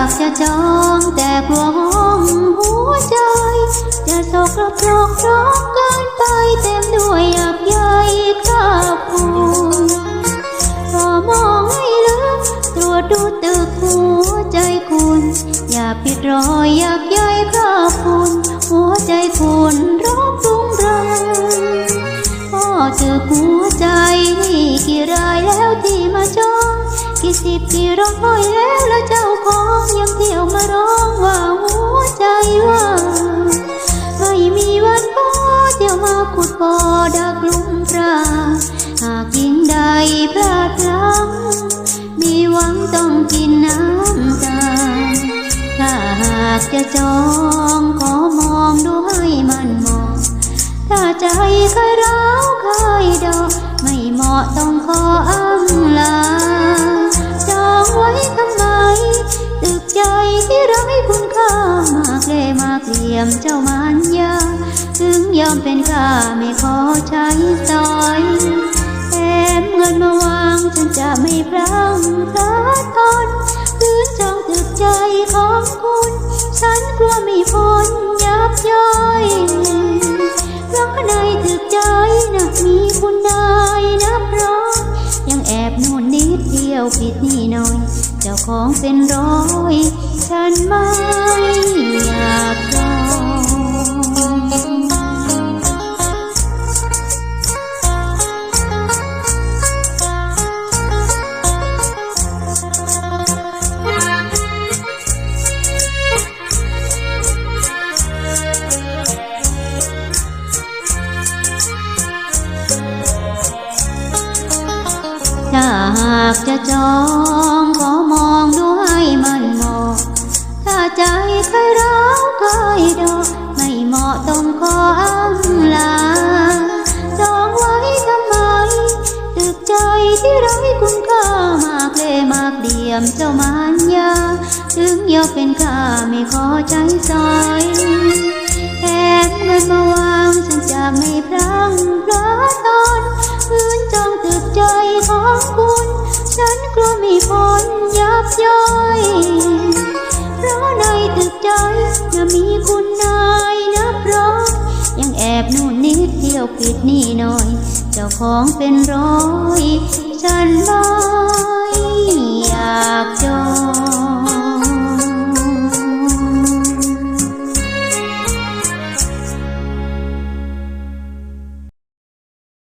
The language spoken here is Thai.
ากจะจองแต่กลัวห้องหัวใจ จะสกปรกร้องเกินไปเต็มด้วยหยักใยคราบฝุ่นพอมองให้ลึกตรวจดูตึกหัวใจคุณ อย่าปิดรอยหยักใยคราบฝุ่นหัวใจคุณร้องรุงรังพ่อเจอหัวใจกี่ร สิบกี่ร้อยแล้วแล้วเจ้าของยังเที่ยวมาร้องว่าหัวใจว่างไม่มีวันพอเที่ยวมาขุดบ่อดักลุ่มปลาหากยิงใดพลาดพลั้งมีหวังต้องกินน้ำตาถ้าหากจะจองขอมองดูให้มันเหมอง ถ้าใจเคยร้าวเคยดอไม่เหมาะต้องขออำลา มากเลมากเหลี่ยมเจ้ามันยาถึงยอมเป็นข้าไม่ขอใช้สอยแถมเงินมาวางฉันจะไม่พลั้งพลัดทนคืนจองตึกใจของคุณ ฉันกลัวไม่พ้นยับย่อยเพราะในถึกใจนะมีคุณนายนับร้อยยังแอบนู่นนิดเดียวผิดนี่หน่อย เจ้าของเป็นร้อย ฉันม่อ ถ้าหากจะจองขอมองดูให้มันเหมาะถ้าใจเคยร้าวเคยดอกไม่เหมาะต้องขออำลา จองไว้ทำไม ตึกใจที่ไร้คุณค่ามากเล่มากเดียมเจ้ามารยา ถึงยอมเป็นข้าไม่ขอใจซอยแถมเงินมาวางฉันจะไม่ บนู่นนิดเที่ยวปิดนี่หน่อย เจ้าของเป็นร้อย ฉัน